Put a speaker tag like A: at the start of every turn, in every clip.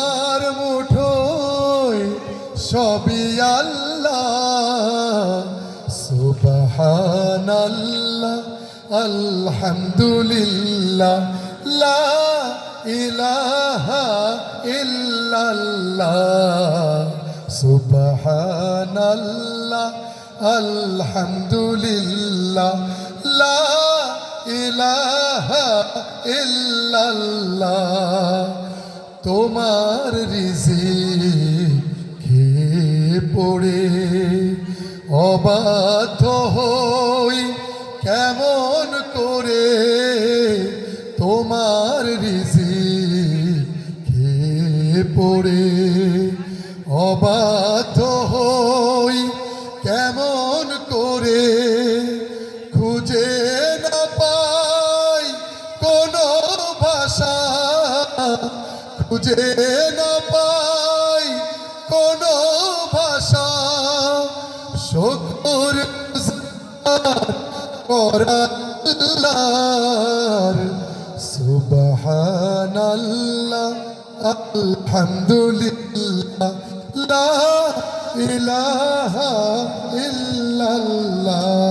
A: তোমার মুঠোয় সবই আল্লাহ। সুবহানাল্লাহ আলহামদুলিল্লাহ লা ইলাহা ইল্লাল্লাহ। সুবহানাল্লাহ আলহামদুলিল্লাহ লা ইলাহা তোমার রিজিক খেয়ে পড়ে অবাধ্য হই কেমন করে তোমার রিজিক খেয়ে পড়ে অবাধ্য হই কেমন করে খুঁজে না পাই কোনো ভাষা খুঁজে না পাই কোনো ভাষা। শকুর করার। সুবহানাল্লাহ আলহামদুলিল্লাহ লা ইলাহা ইল্লাল্লাহ।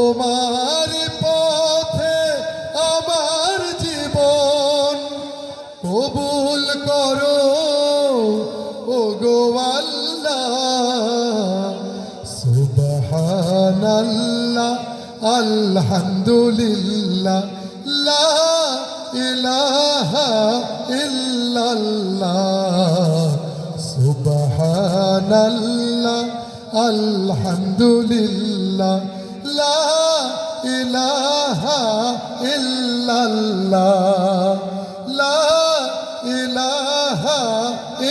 A: তোমার পথে আমার জীবন কবুল করো ও গো আল্লাহ। সুবহানাল্লাহ, আলহামদুলিল্লাহ, লা ইলাহা ইল্লাল্লাহ। সুবহানাল্লাহ, আলহামদুলিল্লাহ। লা ইলাহা ইল্লাল্লাহ লা ইলাহা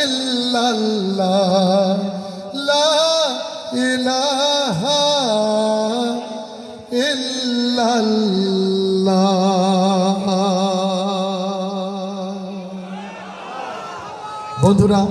A: ইল্লাল্লাহ লা ইলাহা ইল্লাল্লাহ। বন্ধুরা